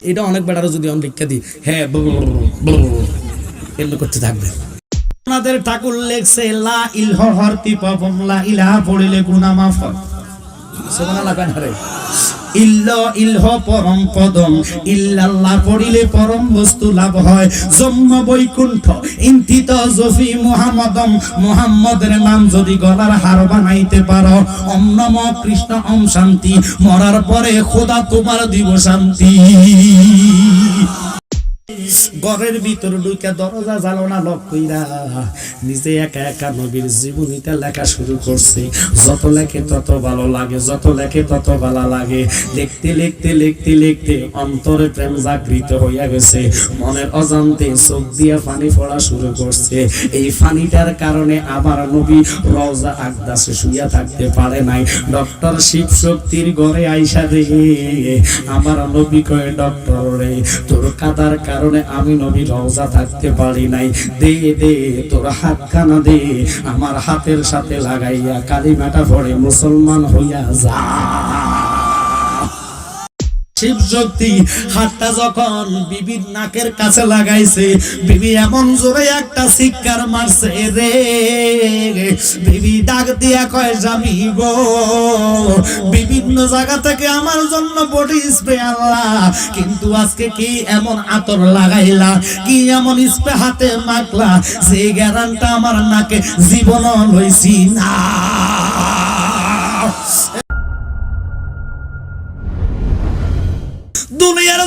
এটা অনেক বেটারও যদি আমি লিখে দিই হ্যাঁ করতে থাকবে আপনাদের ঠাকুর লেখছে লা ইলহ হরতি পাপম লা ইলাহা পড়িলে গুনাহ মাফ হয় সুবহানাল্লাহ কান পরম পদম ইল্লাল্লাহ পড়িলে পরম বস্তু লাভ হয়। জম্ম বৈকুণ্ঠ ইন্তিত জফি মুহাম্মদম। মুহাম্মদের নাম যদি গলার হার বানাইতে পারো, অম নম কৃষ্ণ, অম শান্তি। মরার পরে খোদা তোমার দিব শান্তি। ঘরের ভিতর ঢুকে দরজা জ্বালনা লক কইরা নিজে একা একা নবীর জীবনীতে লেখা শুরু করছে। যত লেখে তত ভালো লাগে, যত লেখে তত ভালো লাগে। লিখতে লিখতে লিখতে লিখতে অন্তরে প্রেম জাগৃত হইয়া গেছে। মনের অজান্তে চোখ দিয়ে পানি পড়া শুরু করছে। এই পানিটার কারণে আবার নবী রওজা আকদাসে শুইয়া থাকতে পারে নাই। ডক্টর শিব শক্তির ঘরে আইসা রে, আমার নবী কয়ে, ডক্টর রে তোর কাদার কারণে আমি নবী রওজা থাকতে পারি নাই। দে দে, তোর হাত কানা দে। আমার হাতের সাথে লাগাইয়া কালিমাটা পড়ে, মুসলমান হইয়া যা। শিব শক্তি, হাতটা যখন বিবির নাকের কাছে লাগাইছে, বিবি এমন জোরে একটা শিক্ষার মারছে, রে, বিবি ডাক দিয়া কয় গো, বিভিন্ন জায়গা থেকে আমার জন্য বডি স্প্রে আল্লাহ কিন্তু আজকে কি এমন আতর লাগাইলা, কি এমন স্প্রে হাতে মাখলা, যে গ্যারানটা আমার নাকে জীবন লইছি না।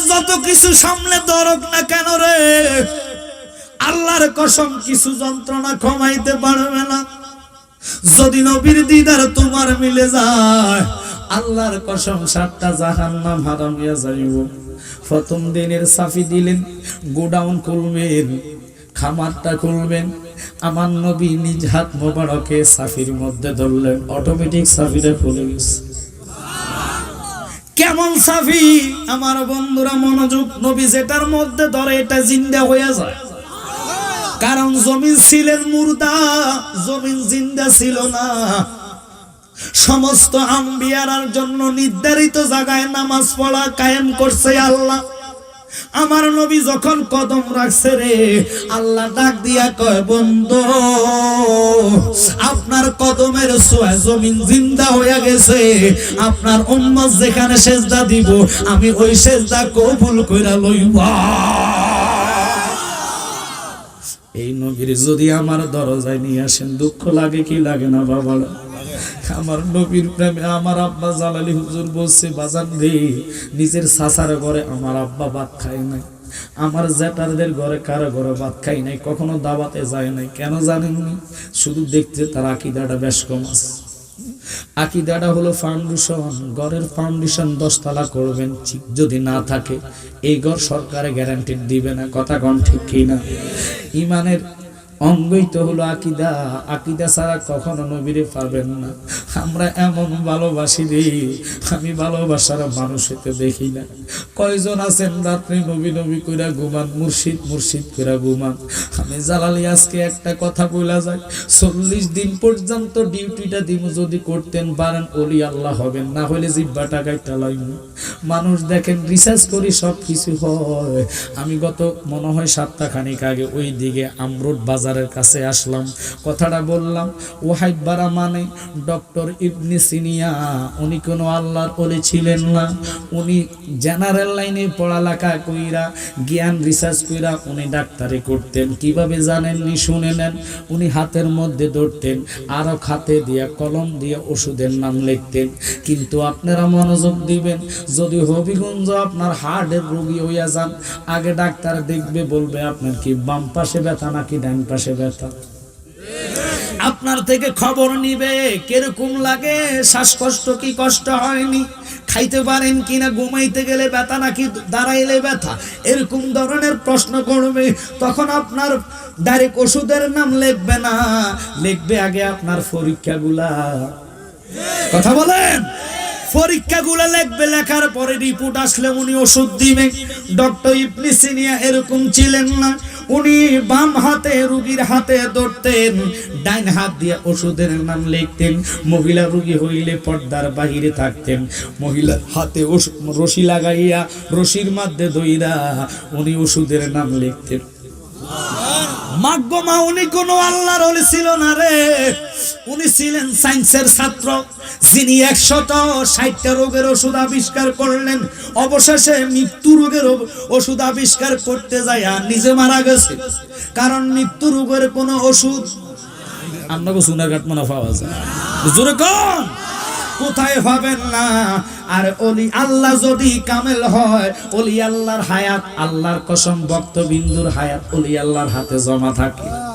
যত কিছু সামনে দরক না কেন রে? আল্লাহর কসম, কিছু যন্ত্রণা কমাইতে পারবে না। যদি নবীর দিদার তোমার মিলে যায়, আল্লাহর কসম, সাতটা জাহান নাম হারাম হইয়া যাইব। প্রথম দিনের সাফি দিলেন, গোডাউন খুলবেন, খামারটা খুলবেন, আমার নবী নিজ হাত মোবারকে সাফির মধ্যে ধরলেন অটোমেটিক সাফিটা খুলে গেছে। কেমন সাফি? আমার বন্ধুরা মনোযোগ নবী যেটার মধ্যে ধরে এটা জিন্দা হয়ে যায়। কারণ জমিন ছিলেন মুর্দা, জমিন জিন্দা ছিল না। সমস্ত আম্বিয়ার জন্য নির্ধারিত জায়গায় নামাজ পড়া কায়েম করছে আল্লাহ। আমার নবী যখন কদম রাখছে রে, আল্লাহ ডাক দিয়া কয়, বন্ধু, আপনার কদমের সোয়া জমিন জিন্দা হয়ে গেছে। আপনার উম্মত যেখানে সেজদা দিব, আমি ওই সেজদা কবুল কইরা লইবা। এই নবীর যদি আমার দরজায় নিয়ে আসেন, দুঃখ লাগে কি লাগে না বাবা আমার নবীর প্রেমে আমার আব্বা জালালি হুজুর বলছে, বাজান রে, নিজের সাসার ঘরে আমার আব্বা ভাত খায় নাই। আমার জ্যাটারদের ঘরে কারও ঘরে ভাত খাই নাই, কখনো দাওয়াতে যায় নাই। কেন জানেননি শুধু দেখতে তার আকিদাটা বেশ কম আছে। আকিদাটা হলো ফাউন্ডেশন ঘরের ফাউন্ডেশন দশতলা করবেন, ঠিক যদি না থাকে, এই ঘর সরকারে গ্যারান্টি দিবে না, কথা কন ঠিক কি না ইমানের অঙ্গই তো হলো আকিদা। আকিদা ছাড়া কখনো নবীরে পাবেন না। আমরা এমন ভালোবাসি রে, আমি ভালোবাসার মানুষ হতে দেখি না। কয়জন আছেন রাত্রে নবী নবী কইরা ঘুমান, মুর্শিদ মুর্শিদ কইরা ঘুমান। আমি জালালি আজকে একটা কথা বলা যায় চল্লিশ দিন পর্যন্ত ডিউটিটা দিব যদি করতেন পারেন ওলি আল্লাহ হবেন, না হলে জিব্বা টাকায় টালাইব মানুষ দেখেন রিসার্চ করি সব কিছু হয়। আমি গত মনে হয় সাতটা খানিক আগে ওই দিকে আমরুদ বাজারের কাছে আসলাম। কথাটা বললাম ওহাইবারা মানে ডক্টর ইবনি সিনিয়া, উনি কোনো আল্লাহর ওলি ছিলেন না। উনি জেনারেল লাইনে পড়ালেখা কইরা, জ্ঞান রিসার্চ কইরা উনি ডাক্তারি করতেন। কীভাবে জানেননি শুনে নেন। উনি হাতের মধ্যে ধরতেন, আরও খাতে দিয়া, কলম দিয়ে ওষুধের নাম লিখতেন। কিন্তু আপনারা মনোযোগ দিবেন, যদি হবিগঞ্জ আপনার হার্টের রোগী হইয়া যান, আগে ডাক্তার দেখবে, বলবে আপনার কি বাম পাশে ব্যথা নাকি ডান পাশে ব্যথা। আপনার থেকে খবর নিবে, কীরকম লাগে? শ্বাসকষ্ট কি কষ্ট হয়নি? খাইতে পারেন কিনা? ঘুমাইতে গেলে ব্যথা নাকি দাঁড়াইলে ব্যথা? এরকম ধরনের প্রশ্ন করবে, তখন আপনার ডাইরেক্ট ওষুধের নাম লিখবে না। লিখবে আগে আপনার পরীক্ষাগুলা। কথা বলেন? পরীক্ষাগুলো লিখবে, লেখার পরে রিপোর্ট আসলে উনি ওষুধ দিবে। ডক্টর ইবলিসিনিয়া এরকম ছিলেন না। উনি বাম হাতে, রুগীর হাতে ধরতেন। ডাইন হাত দিয়ে ওষুধের নাম লিখতেন। মহিলা রুগী হইলে পর্দার বাহিরে থাকতেন। মহিলা হাতে রশি লাগাইয়া রশির মধ্যে দইরা উনি ওষুধের নাম লিখতেন। মাগ্যমা উনি কোনো আল্লাহর ছিল না রে। উনি ছিলেন সায়েন্সের ছাত্র, যিনি একশত ষাটটা রোগের ওষুধ আবিষ্কার করলেন। অবশেষে মৃত্যু রোগের ওষুধ আবিষ্কার করতে যায় আর নিজে মারা গেছে। কারণ মৃত্যু রোগের কোনো ওষুধ আপনাকে মনে পাওয়া যায়। জোরে কম কোথায় পাবেন না? আর অলি আল্লাহ যদি কামেল হয়, অলি আল্লাহর হায়াত, আল্লাহর কসম ভক্তবিন্দুর হায়াত অলি আল্লাহর হাতে জমা থাকে।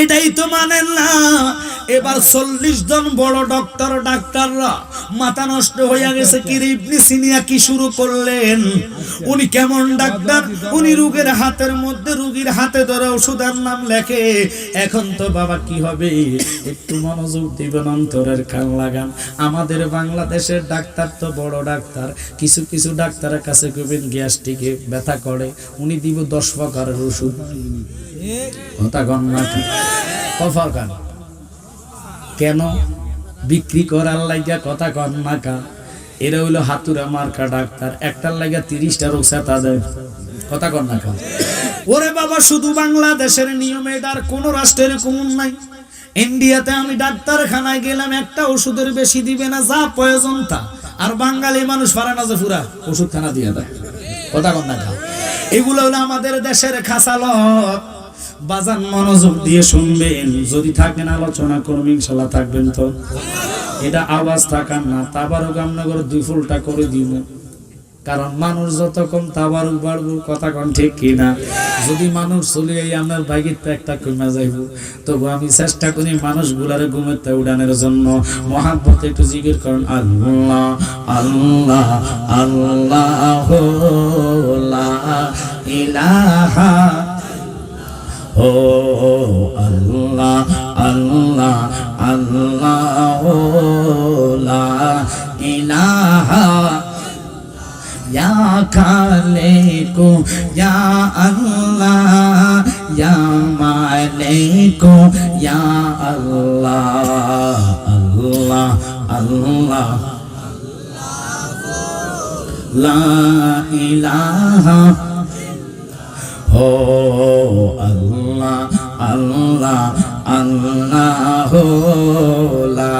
এটাই তো মানেন না। এবার চল্লিশ জন বড় ডক্টর ডাক্তাররা মাথা নষ্ট হইয়া গেছে কি সিনিয়া কি শুরু করলেন? উনি কেমন ডাক্তার? উনি রোগের হাতের মধ্যে, রোগীর হাতে ধরে ওষুধের নাম লেখে। এখন তো বাবা কি হবে? একটু মনোযোগ দিবেন, অন্তরের কান লাগান। আমাদের বাংলাদেশের ডাক্তার তো বড় ডাক্তার। কিছু কিছু ডাক্তারের কাছে কবেন গ্যাস্ট্রিকে ব্যথা করে। উনি দিব দশ প্রকারের ওষুধ। কথা কন না। কি কফার কান কেন? বিক্রি করার লাগিয়া কথা কন না কা। এরা হইল হাতুরা মার্কা ডাক্তার। একটার লাগিয়া তিরিশটা রোগ সেতা দেয়। কথা কন না কা। ওরে বাবা, শুধু বাংলাদেশের নিয়মে এটার কোন রাষ্ট্রের কমন নাই। ইন্ডিয়াতে আমি ডাক্তারখানায় গেলাম, একটা ওষুধের বেশি দিবে না, যা প্রয়োজন তা। আর বাঙালি মানুষ পারে না যে পুরা ওষুধখানা দিয়ে দেয়। কথা কন না কা। এগুলো হলো আমাদের দেশের খাসালত। বাজান মনোযোগ দিয়ে শুনবেন। যদি থাকেন আলোচনা করবেন ইনশাল্লাহ থাকবেন তো। এটা আওয়াজ থাকার না, তাবারক আমনগর দুই ফুলটা করে দিব। কারণ মানুষ যত কম তাবারক বাড়বো, কথা কন ঠিক কিনা। যদি মানুষ চলে এই আপনার বাইকের তো একটা কমে যাইব। তবু আমি চেষ্টা করি মানুষগুলারে ঘুমের তা উড়ানোর জন্য। মহাব্বত একটু জিজ্ঞের করেন, আল্লাহ আল্লাহ আল্লাহ ইলাহা ও, আল্লাহ আল্লাহ আল্লাহ, ও, লা ইলাহা ইয়া খালিকু, ইয়া আল্লাহ, ইয়া মালিকু, ইয়া আল্লাহ আল্লাহ আল্লাহ। লা ইলাহা ও আল্লাহ আল্লাহ আল্লাহ লা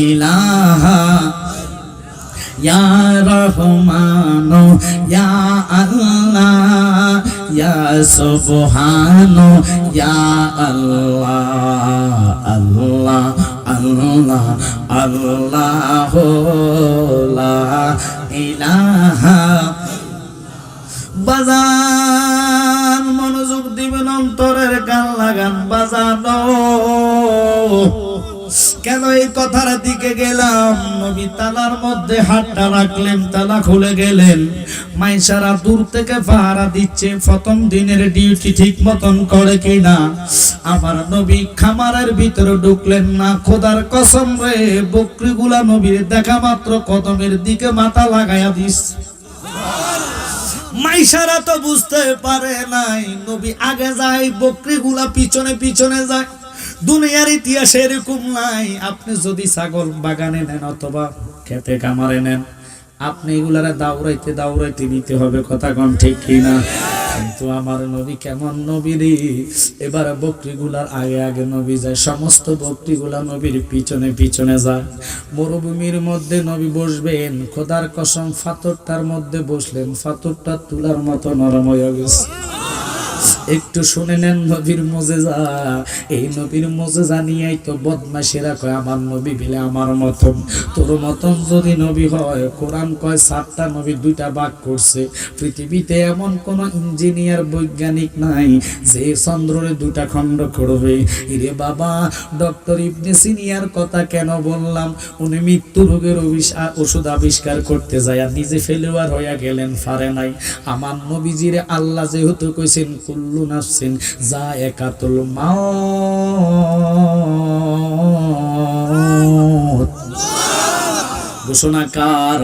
ইলাহা ইয়া রহমান ইয়া আল্লাহ ইয়া সুবহান ইয়া আল্লাহ আল্লাহ আল্লাহ আল্লাহ লা ইলাহা বাজান মনোযোগ দিবেন, অন্তরের গান লাগান, বাজানো। কেন এই কথার দিকে গেলাম? নবী তালার মধ্যে হাতটা রাখলেন, তালা খুলে গেলেন। মাইসারা দূর থেকে পাহারা দিচ্ছে, প্রথম দিনের ডিউটি ঠিক মতন করে কিনা। আমার নবী খামারের ভিতরে ঢুকলেন না, খোদার কসম রে, বকরিগুলা নবীর দেখা মাত্র কদমের দিকে মাথা লাগাইয়া দিস। মাইসারা তো বুঝতে পারে নাই। নবী আগে যায়, বকরিগুলা পিছনে পিছনে যায়। দুনিয়ার ইতিহাসে এরকম নাই। আপনি যদি ছাগল বাগানে নেন অথবা খেতে কামারে নেন, আপনি এগুলারে দাউরাইতে দাউরাইতে নিতে হবে, কথা কন ঠিক কিনা? কিন্তু আমার নবী কেমন নবী এবার বকরিগুলার আগে আগে নবী যায়, সমস্ত বকরিগুলা নবীর পিছনে পিছনে যায়। মরুভূমির মধ্যে নবী বসবেন, খোদার কসম ফাতরটার মধ্যে বসলেন, ফাতরটা তুলার মতো নরম হয়ে গেছে। একটু শুনে নেন নবীর মজেজা। এই নবীর মজেজা নিয়েই তো বদমাসেরা কয়, আমার নবী বিলে আমার মতন। তোর মতন যদি নবী হয়, কোরআন কয়, সাতটা নবী দুইটা বাক করছে। পৃথিবীতে এমন কোন ইঞ্জিনিয়ার, বৈজ্ঞানিক নাই যে চন্দ্রের দুটা খণ্ড করবে। ইরে বাবা, ডক্টর ইবনে সিনিয়ার কথা কেন বললাম? উনি মৃত্যু রোগের ওষুধ আবিষ্কার করতে যায় নিজে ফেলুয়ার হইয়া গেলেন পারে নাই আমার নবীজিরে আল্লাহ যেহেতু কইছেন, কুল্লু নাফসিন যা একাতুল মাউত। ঘোষণা কার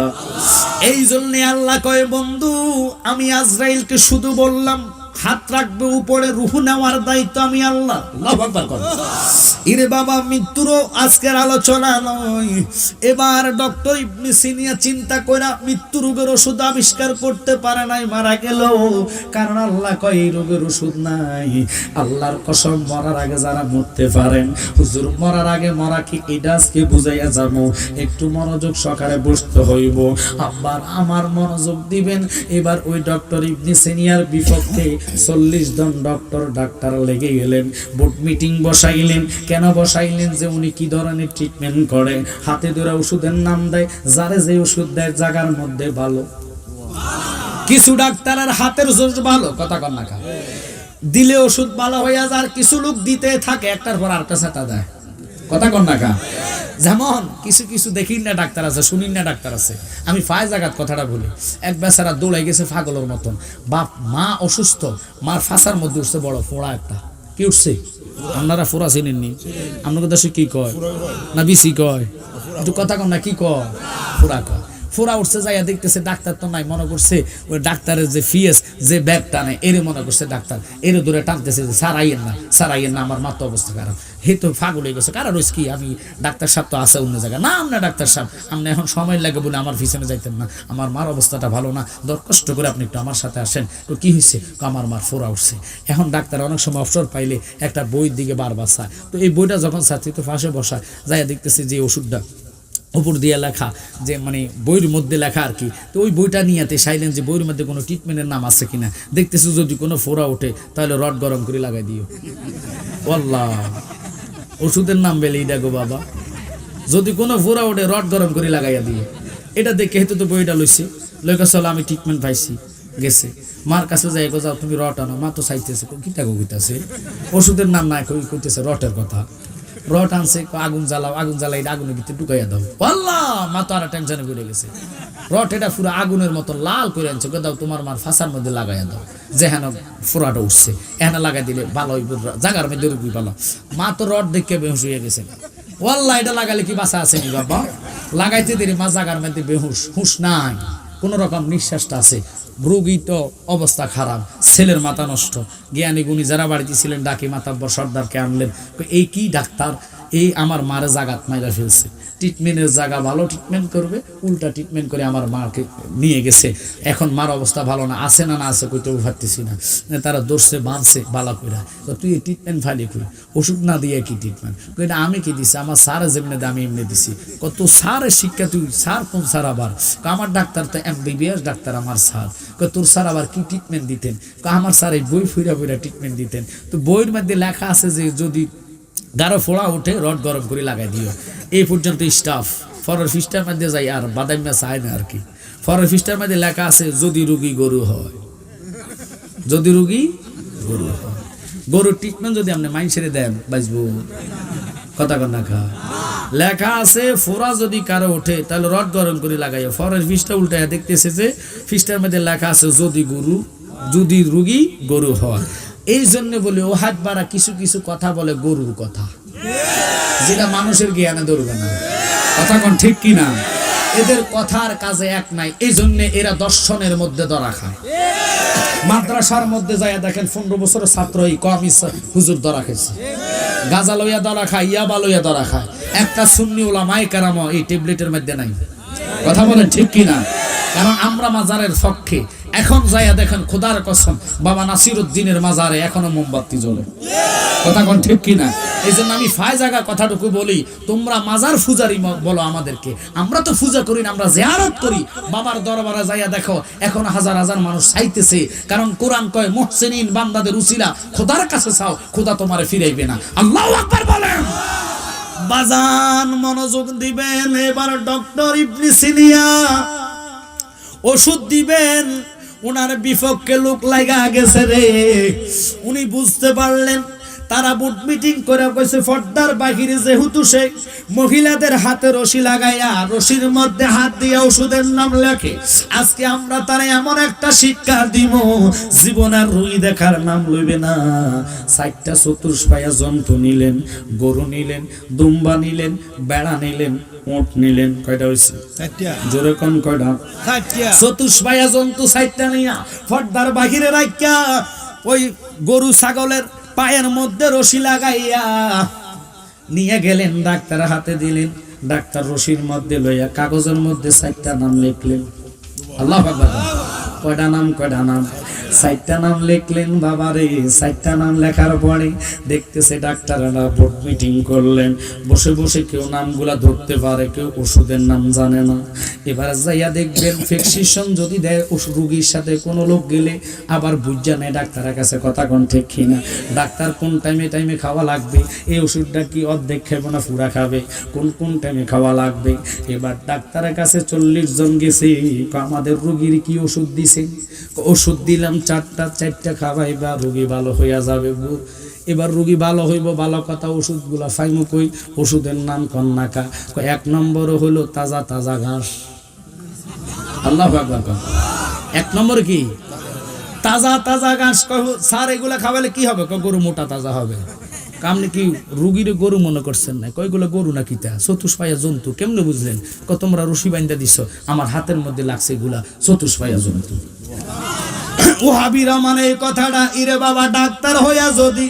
এই জন্য আল্লাহ কয়, বন্ধু, আমি আজরাইলকে শুধু বললাম হাত রাখবে উপরে রুহু নেওয়ার দায়িত্ব আমি আল্লাহ। ইরে বাবা মৃত্যুরও আজকের আলোচনা নয়। এবার ডক্টর ইবনে সিনিয়া চিন্তা করে মৃত্যু রোগের ওষুধ আবিষ্কার করতে পারে নাই মারা গেল। কারণ আল্লাহ কয় এই রোগের ওষুধ নাই। আল্লাহর কসম মরার আগে যারা মরতে পারেন হুজুর মরার আগে মরা কি? এটা আজকে বুঝাইয়া যাব। একটু মনোযোগ সকালে বসতে হইব। আবার আমার মনোযোগ দিবেন। এবার ওই ডক্টর ইবনি সিনিয়ার বিপক্ষে চল্লিশ জন ডক্টর ডাক্তার লেগে গেলেন বোর্ড মিটিং বসাইলেন। কেন বসাইলেন যে উনি কি ধরনের ট্রিটমেন্ট করে হাতে ধরে ওষুধের নাম দেয়, যারে যে ওষুধ দেয়, জাগার মধ্যে ভালো। কিছু ডাক্তারের হাতের জোর ভালো, কথা কন্যা দিলে ওষুধ ভালো হইয়া যার কিছু লোক দিতে থাকে, একটার পর আরেকটা সেটা দেয়। কথা কন না যেমন কিছু কিছু দেখিন না ডাক্তার আছে, শুনিন না ডাক্তার আছে। আমি ফায় জাগাত কথাটা বলি। এক বেচারা দৌড়াই গেছে ফাগলের মতন। বাপ, মা অসুস্থ, মার ফাঁসার মধ্যে উঠছে বড় ফোড়া একটা। কি উঠছে? আপনারা ফোড়া চিনেননি? আপনাদের দেশে কি কয়? না বিসি কয়? একটু কথা কন না, কি কয়? ফোড়া কয়। ফোরা উঠছে, যাইয়া দেখতেছে ডাক্তার তো নাই, মনে করছে ওই ডাক্তারের যে ফিএস যে ব্যাগ টানে এরে মনে করছে ডাক্তার, এরে দূরে টানতেছে যে স্যার আইয়েন না, স্যার আইয়েন না, আমার মাত্র অবস্থা খারাপ। হে তো ফাগল হয়ে গেছে, কারণ কি, আমি ডাক্তার সাহেব তো আছে অন্য জায়গায়। না, আমরা ডাক্তার সাহেব আপনি এখন সময় লাগে বলে আমার পিছনে যাইতেন না, আমার মার অবস্থাটা ভালো না, দর কষ্ট করে আপনি একটু আমার সাথে আসেন। তো কি হয়েছে আমার মার ফোরা উঠছে। এখন ডাক্তার অনেক সময় অবসর পাইলে একটা বইয়ের দিকে বারবার চায়। তো এই বইটা যখন ছাত্রী তো ফাঁসে বসায়, যাইয়া দেখতেছে যে ওষুধটা উপর দিয়ে লেখা, যে মানে বইয়ের মধ্যে লেখা আর কি। তো ওই বইটা নিয়েতে চাইলেন যে বইয়ের মধ্যে কোনো ট্রিটমেন্টের নাম আছে কিনা। দেখতেছি যদি কোনো ফোড়া ওঠে, তাহলে রড গরম করে লাগাই দিও। আল্লাহ ওষুধের নাম বেলে গো বাবা। যদি কোনো ফোড়া ওঠে, রড গরম করে লাগাইয়া দিও। এটা দেখে হেতু তো বইটা লইছে। লইকা চলো, আমি ট্রিটমেন্ট পাইছি। গেছে। মার কাছে যাই যাও তুমি রট আনো। মা তো চাইতেছে কিটা কইতাছে? ওষুধের নাম কই কইতেছে, রটের কথা। রট আনছে আগুন জ্বালাও, আগুন জ্বালাই আগুনের ভিতরে ঢুকাইয়া দাও। আল্লাহ মা তো আর টেনশনে পড়ে গেছে। রট এটা পুরো আগুনের মতো লাল করে আনছে দাও তোমার মার ফাঁসার মধ্যে লাগাইয়া দাও। যেখানে ফোড়াটা উঠছে এখানে লাগাই দিলে ভালো জাগার মধ্যে রুগী ভালো মা তো রড দেখে বেহুশ হয়ে গেছে ওয়াল্লাহ, এটা লাগালে কি বাসা আছে নি বাবা? লাগাইতে দেরি মা জাগার মধ্যে বেহুশ, হুশ নাই। কোন রকম নিঃশ্বাসটা আছে। রোগী তো অবস্থা খারাপ, ছেলের মাথা নষ্ট। জ্ঞানী গুণী যারা বাড়িতে ছিলেন, ডাকি মাতাব্বর সর্দারকে আনলেন। এই কি ডাক্তার? এই আমার মারে জাগাত মাইরা ফেলছে। ট্রিটমেন্টের জায়গা ভালো ট্রিটমেন্ট করবে, উল্টা ট্রিটমেন্ট করে আমার মাকে নিয়ে গেছে। এখন মার অবস্থা ভালো না, আছে না না আছে কইতেও পারতেছি না। তারা দর্শে বাঁধছে বালা কইরা। তো তুই ট্রিটমেন্ট ফাইলি কই? ওষুধ না দিয়ে কি ট্রিটমেন্ট এটা আমি কি দিছি? আমার স্যারে যেমনি দেয়, আমি এমনি দিছি। কত স্যারের শিক্ষা তুই, স্যার কোন স্যার আবার? আমার ডাক্তার তো এমবিবিএস ডাক্তার আমার স্যার। তোর স্যার আবার কি ট্রিটমেন্ট দিতেন? আমার স্যার এই বই ফুইরা ফুইরা ট্রিটমেন্ট দিতেন। তো বইয়ের মধ্যে লেখা আছে যে যদি গাঢ় ফোড়া উঠে রড গরম করে লাগাই দিও। এই পর্যন্ত স্টাফ ফরের ফিস্টার মধ্যে যাই আর বাদাম মা চায় না আর কি। ফরের ফিস্টার মধ্যে লেখা আছে, যদি রুগী গরু হয়। যদি রুগী গরু হয়। গরুর ট্রিটমেন্ট যদি আপনি মাইন ছেড়ে দেন, বাঁচবো। কথা কন্যা খা। লেখা আছে ফোড়া যদি কারও ওঠে, তাহলে রড গরম করে লাগাইও। ফরের ফিসটা উল্টে দেখতেছে যে, ফিসটার মধ্যে লেখা আছে, যদি গরু, যদি রুগী গরু হয়। এই জন্য বলে, ও হাত বাড়া কিছু কিছু কথা বলে গরুর কথা। যেটা মানুষের জ্ঞানে ধরবে না। কথা কোন ঠিক কি না এদের কথার কাজে এক নাই, এই জন্য এরা দর্শনের মধ্যে ধরা খায়। মাদ্রাসার মধ্যে যাইয়া দেখেন, পনেরো বছরের ছাত্র এই কম হুজুর ধরা খেয়েছে গাজা লইয়া ধরা খায়, ইয়াবা লইয়া ধরা খায়। একটা সুন্নি ওলামাই কারাম এই ট্যাবলেটের মধ্যে নাই। কথা বলেন ঠিক কি না কারণ আমরা মাজারের পক্ষে এখন যাইয়া দেখেন, খোদার কসম, বাবা নাসির উদ্দিনের মাজারে এখনও মোমবাতি জ্বলে। কথা কোন ঠিক কিনা? এই জন্য আমি ফায় জায়গা কথাটুকু বলি, তোমরা মাজার ফুজারি বলো আমাদেরকে। আমরা তো পূজা করি না, আমরা জিয়ারত করি। বাবার দরবারে যাইয়া দেখো, এখন হাজার হাজার মানুষ চাইতেছে। কারণ কোরআন কয়, মুহসিনিন, বান্দাদের উসিলা, খোদার কাছে চাও, খোদা তোমারে ফিরাইবে না। আল্লাহু আকবার বলেন। বাজান মনোযোগ দিবেন, এবার ডক্টর ইবনে সিনিয়া, ওষুধ দিবেন। ওনার বিপক্ষে লোক লাগা গেছে রে। উনি বুঝতে পারলেন তারা বুট মিটিং করে কইছে ফর্দার বাহিরে যেহেতু সে মহিলাদের হাতে রশি লাগাইয়া রশির মধ্যে হাত দিয়ে ওষুধের নাম লেখে আজকে আমরা তারা এমন একটা শিক্ষা দিব জীবন আর রুই দেখার নাম লইবে না। চারটা চতুর্পায়া জন্তু নিলেন গরু নিলেন দুম্বা নিলেন বেড়া নিলেন ওট নিলেন কয়টা হয়েছে চারটা। জোরে কোন কয়টা? চারটা। চতুষ্পায়া জন্তু সাইটটা নিয়া ফর্দার বাহিরে রাখিয়া ওই গরু ছাগলের পায়ের মধ্যে রশি লাগাইয়া নিয়ে গেলেন ডাক্তার হাতে দিলেন, ডাক্তার রশির মধ্যে লইয়া কাগজের মধ্যে চারটা নাম লিখলেন। আল্লাহ কয়টা নাম কয়টা নাম? চারটা নাম লিখলেন বাবারে চারটা নাম লেখার পরে দেখতেছে ডাক্তাররা বোর্ড মিটিং করলেন। বসে বসে কেউ নামগুলা ধরতে পারে, কেউ ওষুধের নাম জানে না। এবার যাইয়া দেখবেন ফেক্সিশন যদি দেয় ওষ- রুগীর সাথে কোনো লোক গেলে আবার বুঝা নেয় ডাক্তারের কাছে কথা কোন ঠিক কিনা। ডাক্তার কোন টাইমে টাইমে খাওয়া লাগবে, এই ওষুধটা কি অর্ধেক খাবে না পুরা খাবে? কোন কোন টাইমে খাওয়া লাগবে? এবার ডাক্তারের কাছে চল্লিশ জন গেছে আমাদের রুগীর কি ওষুধ দিছে? ওষুধ দিলাম চারটা চারটা খাওয়াই বা রুগী ভালো হইয়া যাবে বু। এবার রুগী ভালো হইব, ভালো কথা ওষুধগুলা ফাইমু কই? ওষুধের নাম কন্যাকা। এক নম্বর হলো তাজা তাজা ঘাস। আল্লাহ এক নম্বর কি? তাজা তাজা ঘাস। স্যার, এগুলা খাওয়ালে কি হবে? গরু মোটা তাজা হবে। আপনি কি রুগীর গরু মনে করছেন না? কয়গুলো গরু না কিতা চতুষ্পায়া জন্তু, কেমনে বুঝলেন? ক তোমরা রশি বাইন্দা দিছ। আমার হাতের মধ্যে লাগছে এগুলা চতুষ্পায়া জন্তু। ও হাবিরা মানে এই কথাটা, ইরে বাবা, ডাক্তার হইয়া যদি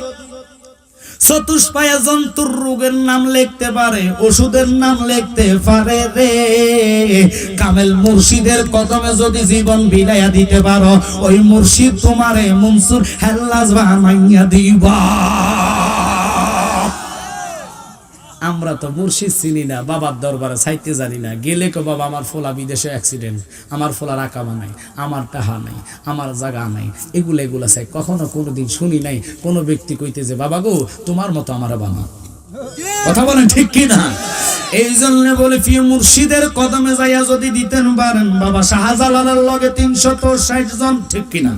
চতুষ্পায়া জন্তুর রোগের নাম লিখতে পারে, ওষুধের নাম লিখতে পারে রে। কামেল মুর্শিদের কদমে যদি জীবন বিলাইয়া দিতে পারো, ওই মুর্শিদ তোমারে মনসুর হেল্লাস বানাইয়া দিবা। আমরা তো মুর্শিদ চিনি না, বাবার দরবারে চাইতে জানি না। গেলে কো, বাবা, আমার ফোলা বিদেশে অ্যাক্সিডেন্ট আমার ফোলার আকামা নাই, আমার টাহা নাই, আমার জায়গা নাই। এগুলো এগুলো চাই কখনো কোনোদিন শুনি নাই। কোনো ব্যক্তি কইতে যে, বাবা গো, তোমার মতো আমার বানা কথা বলেন ঠিক কি না? এই জন্য বলে ফি মুর্শিদের কদমে যাইয়া যদি দিতেন পারেন, বাবা শাহজালালের লগে তিনশত ষাট জন। ঠিক কিনা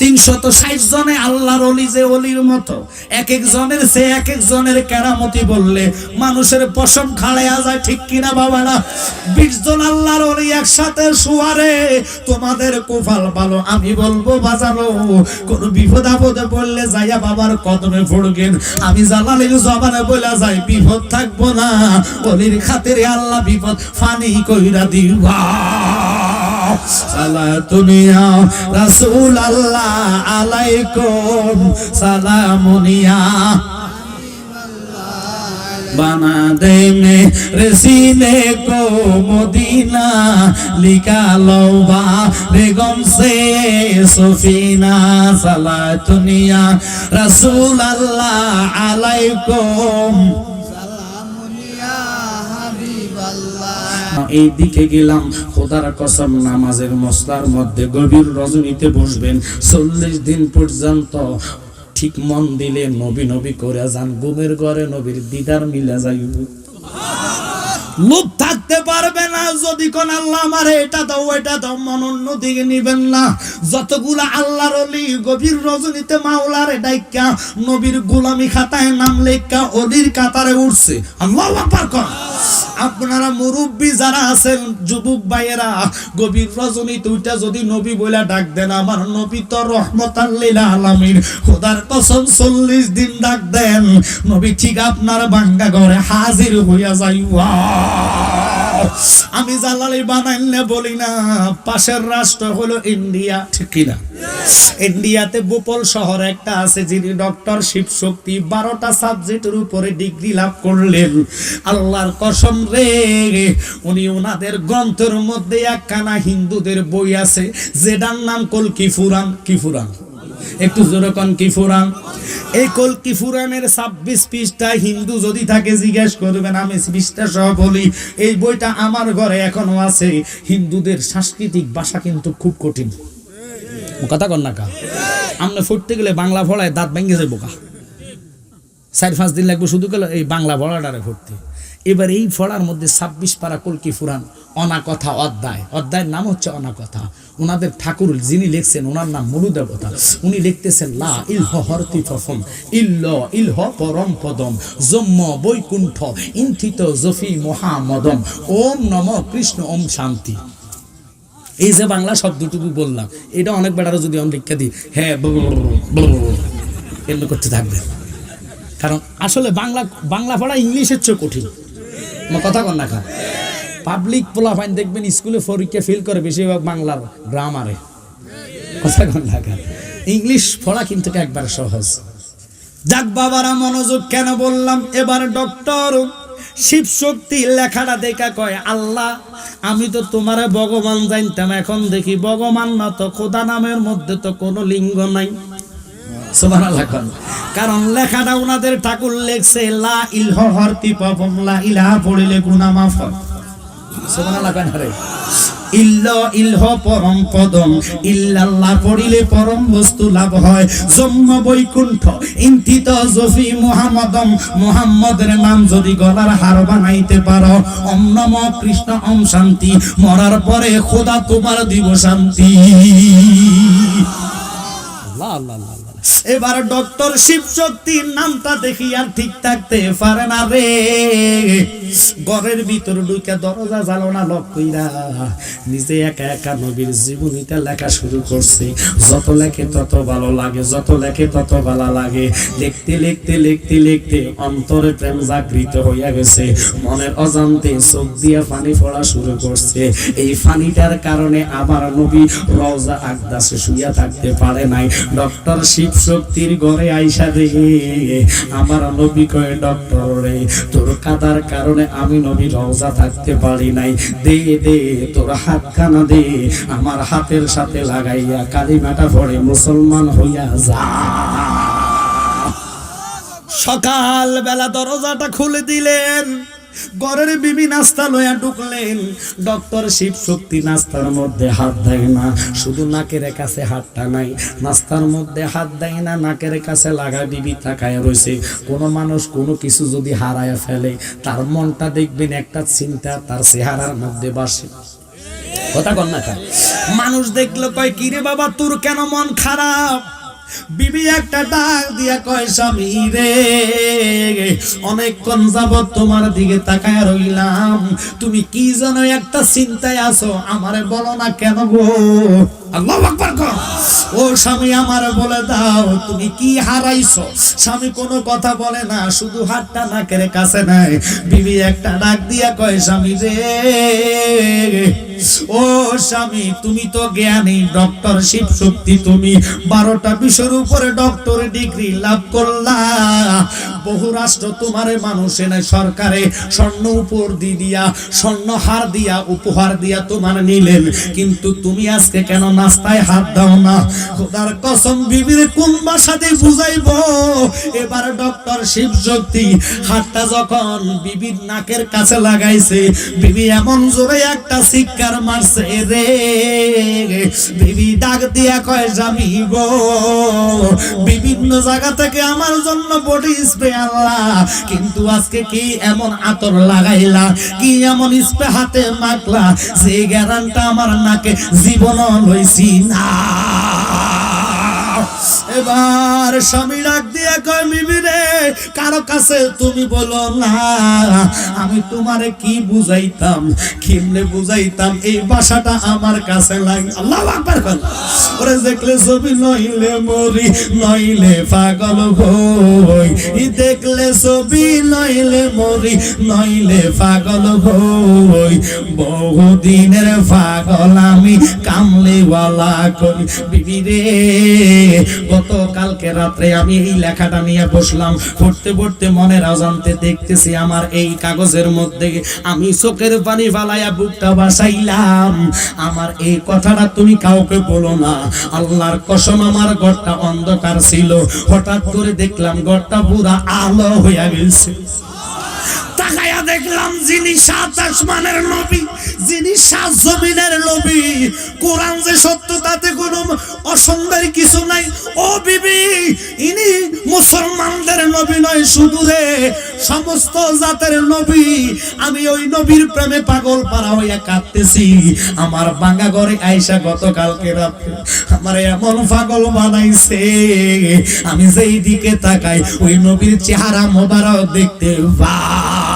তিনশত ষাট জনে আল্লাহর অলি যে অলির মতো। এক এক জনের সে এক এক জনের মানুষের পশম খাড়াইয়া যায়, ঠিক কিনা বাবারা? বিশ জন আল্লাহর অলি একসাথে শুয়ারে, তোমাদের কোফাল ভালো, আমি বলব বাজারো, কোন বিপদ আপদে বললে যাইয়া বাবার কদমে পড়বেন। আমি জালালির জবানে বলে যাই, বিপদ থাকব না। অলির খাতিরে আল্লাহ বিপদ, ফানি কইরা দিবা। সালাতুনিয়া রাসূল আল্লাহ আলাইকুম সালামুনিয়া बना दे में रसीने को मदीना निकालो बा बेगम से सफीना सला दुनिया रसूल अल्लाह अलैकुम এই দিকে গেলাম। খোদার কসম, নামাজের মশলার মধ্যে গভীর রজনীতে বসবেন। চল্লিশ দিন পর্যন্ত ঠিক মন দিলে নবী নবী করে যান। গুমের ঘরে নবীর দিদার মিলা যাইব লোভ থাকতে পারবে না, যদি কোন আল্লাহ আমারে এটা দাও এটা দাও, মন অন্য দিকে নিবেন না। যতগুলা আল্লাহর অলি গভীর রজনীতে মাওলার ডাইকা, নবীর গোলামি খাতায় নাম লেখা, অলির কাতারে উঠছে। আল্লাহ আকবার কর। আপনারা মুরব্বী যারা আছেন, যুবক ভাইয়েরা, গভীর রজনী তুইটা যদি নবী বইলা ডাক দেন, আমার নবী তো খোদার কসম চল্লিশ দিন ডাক দেন। নবী ঠিক আপনার বাঙ্গা ঘরে হাজির হইয়া আমি জালালি বানাইলে বলি না, পাশের রাষ্ট্র হলো ইন্ডিয়া। ঠিক কিনা? ইন্ডিয়াতে বোপল শহর একটা আছে যিনি ডক্টর শিব শক্তি বারোটা সাবজেক্টের উপরে ডিগ্রি লাভ করলেন। আল্লাহর কসম রে, উনি ওনাদের গ্রন্থের মধ্যে একখানা হিন্দুদের বই আছে, যেটার নাম কলকি ফুরান কি ফুরান একটু জোরে কন কি ফুরান এই কলকি ফুরানের ছাব্বিশ পৃষ্ঠা হিন্দু যদি থাকে জিজ্ঞেস করবেন, আমি পৃষ্ঠা সহ বলি, এই বইটা আমার ঘরে এখনও আছে। হিন্দুদের সাংস্কৃতিক ভাষা কিন্তু খুব কঠিন। কথা কন না কা? আমরা ফুটতে গেলে বাংলা ফলায় দাঁত ভেঙে যাব কা? চার পাঁচ দিন লাগবে শুধু গেল এই বাংলা ফলাটারে ফুটতে। এবার এই ফলার মধ্যে ছাব্বিশ পারা কলকি ফুরান অনাকথা অধ্যায়। অধ্যায়ের নাম হচ্ছে অনাকথা। ওনাদের ঠাকুর যিনি লিখছেন, ওনার নাম মরু দেবতা। উনি লিখতেছেন, লা ইলহ হরতি ফফম ইল্ল ইলহ পরম পদম, জম্ম বৈকুণ্ঠ, ইন্থিত জফি মহামদম, ওম নম কৃষ্ণ, ওম শান্তি। এই যে বাংলা শব্দটুকু বললাম, এটা অনেক বেড়ারও যদি আমি লিখে দিই। হ্যাঁ করতে থাকবে। কারণ আসলে বাংলা বাংলা পড়া ইংলিশের চেয়ে কঠিন। আমার কথা কন না পাবলিক পোলাফাইন দেখবেন স্কুলে পরীক্ষা ফেল করে বেশিরভাগ বাংলার গ্রামারে কথা কন না ইংলিশ পড়া কিন্তু একবার সহজ। যাক বাবারা, মনোযোগ কেন বললাম? এবার ডক্টর শিব শক্তি লেখাটা দেখা কয়, আল্লাহ, আমি তো তোমার ভগবান জানতাম, এখন দেখি ভগবান না তো খোদা নামের মধ্যে তো কোনো লিঙ্গ নাই। কারণ লেখাটা ওনাদের ঠাকুর লেখছে, লা ইলহ পাপম, লা ইলাহা পড়িলে গুনাহ মাফ হারে ইল্ল ইলহ পরম পদম। ইল্লাল্লাহ পড়িলে পরম বস্তু লাভ হয়। জম্ম বৈকুণ্ঠ, ইন্থিত জফি মুহাম্মদম। মুহাম্মদের নাম যদি গলার হার বানাইতে পারো অম কৃষ্ণ অম শান্তি। মরার পরে খোদা তোমার দিব শান্তি। আল্লাহ আল্লাহ। এবার ডক্টর শিব শক্তির নামটা দেখি আর ঠিক থাকতে পারে না রে। ঘরের ভিতর ঢুকে দরজা জ্বালানা লক কইরা নিজে একা একা নবীর জীবনীটা লেখা শুরু করছে। যত লেখে তত ভালো লাগে, যত লেখে তত ভালো লাগে। লিখতে লিখতে লিখতে লিখতে অন্তরে প্রেম জাগৃত হইয়া গেছে। মনের অজান্তে চোখ দিয়ে পানি পড়া শুরু করছে। এই পানিটার কারণে আবার নবী রওজা আকদাসে শুইয়া থাকতে পারে নাই। ডক্টর শিব শক্তির ঘরে আইসা রে আমার নবী কয়ে, ডক্টর রে, তোর কাদার কারণে আমি নবী রওজা থাকতে পারি নাই। দে দে, তোর হাত খানা দে। আমার হাতের সাথে লাগাইয়া কালিমাটা পড়ে, মুসলমান হইয়া যা। সকাল বেলা দরজাটা খুলে দিলেন। ঘরের বিবি নাস্তা লইয়া ঢুকলেন। ডক্টর শিব শক্তি নাস্তার মধ্যে হাত দেয় না। শুধু নাকের কাছে হাতটা নাই, নাস্তার মধ্যে হাত দেয় না, নাকের কাছে লাগা বিবি তাকায় রয়েছে কোনো মানুষ কোনো কিছু যদি হারায় ফেলে, তার মনটা দেখবেন একটা চিন্তা, তার চেহারার মধ্যে বাসে। কথা কন না কা? মানুষ দেখল, কয়, কিরে বাবা, তোর কেন মন খারাপ? বিবি একটা ডাক দিয়া কয়, স্বামী রে অনেকক্ষণ যাবত তোমার দিকে তাকায় রইলাম। তুমি কি জানো একটা চিন্তায় আছো? আমারে বলো না কেন গো? স্বামী একটা ডাক দিয়া কয়, স্বামী রে, ও স্বামী, তুমি তো জ্ঞানী, ডক্টর শিব শক্তি তুমি। বারোটা বিষয়ের উপরে ডক্টর ডিগ্রি লাভ করলা। বহু রাষ্ট্র তোমারে মানুষে সরকারে স্বর্ণ উপর দি দিয়া, স্বর্ণ হার দিয়া, উপহার দিয়া তোমার নিলেন। কিন্তু তুমি আজকে কেন নাস্তায় হাত দাও না। খোদার কসম বিবির কোন ভাষাতে বুঝাইবো? এবার ডক্টর শিব শক্তি হাতটা যখন বিবির নাকের কাছে লাগাইছে, বিবি এমন জোরে একটা শিক্ষার মারছে রে বিবি ডাক দিয়া কয়, জামি গো, বিভিন্ন জায়গা থেকে আমার জন্য বডি স্প্রে আল্লাহ কিন্তু আজকে কি এমন আতর লাগাইলা? কি এমন স্প্রে হাতে মাখলা? যে গ্যারান্টা আমার নাকে জীবন লইছি না এবার স্বামী ডাক দিয়ে কয় মিবি রে, কারও কাছে তুমি বলো না। আমি তোমারে কি বুঝাইতাম, কেমনে বুঝাইতাম, এই ভাষাটা আমার কাছে লাগে আল্লাহ আকবার ওরে দেখলে ছবি, নইলে মরি, নইলে পাগল হই। ই দেখলে ছবি, নইলে মরি, নইলে পাগল হই। বহুদিনের পাগল আমি কামলিওয়ালা করি। বিবি রে গতকালকে রাত্রে আমি এই লেখাটা নিয়ে বসলাম। পড়তে পড়তে মনের অজান্তে দেখতেছি আমার এই কাগজের মধ্যে আমি চোখের পানি ফালাইয়া বুকটা বাসাইলাম। আমার এই কথাটা তুমি কাউকে বলো না। আল্লাহর কসম আমার ঘরটা অন্ধকার ছিল। হঠাৎ করে দেখলাম ঘরটা পুরা আলো হইয়া গেছে। দেখলাম যিনি সাত আসমানের নবী, যিনি সাত জমিনের নবী। কোরআন যে সত্য, তাতে কোনো অসুন্দর কিছু নাই। ও বিবি, ইনি মুসলমানদের নবী নয় শুধু রে, সমস্ত জাতের নবী। আমি ওই নবীর প্রেমে পাগল পারা হইয়া কাঁদতেছি। আমার বাঙ্গা ঘরে আইসা গতকালকে রাতে আমার এমন পাগল বানাইছে। আমি যেই দিকে তাকাই, ওই নবীর চেহারা মোবারক দেখতে পাই।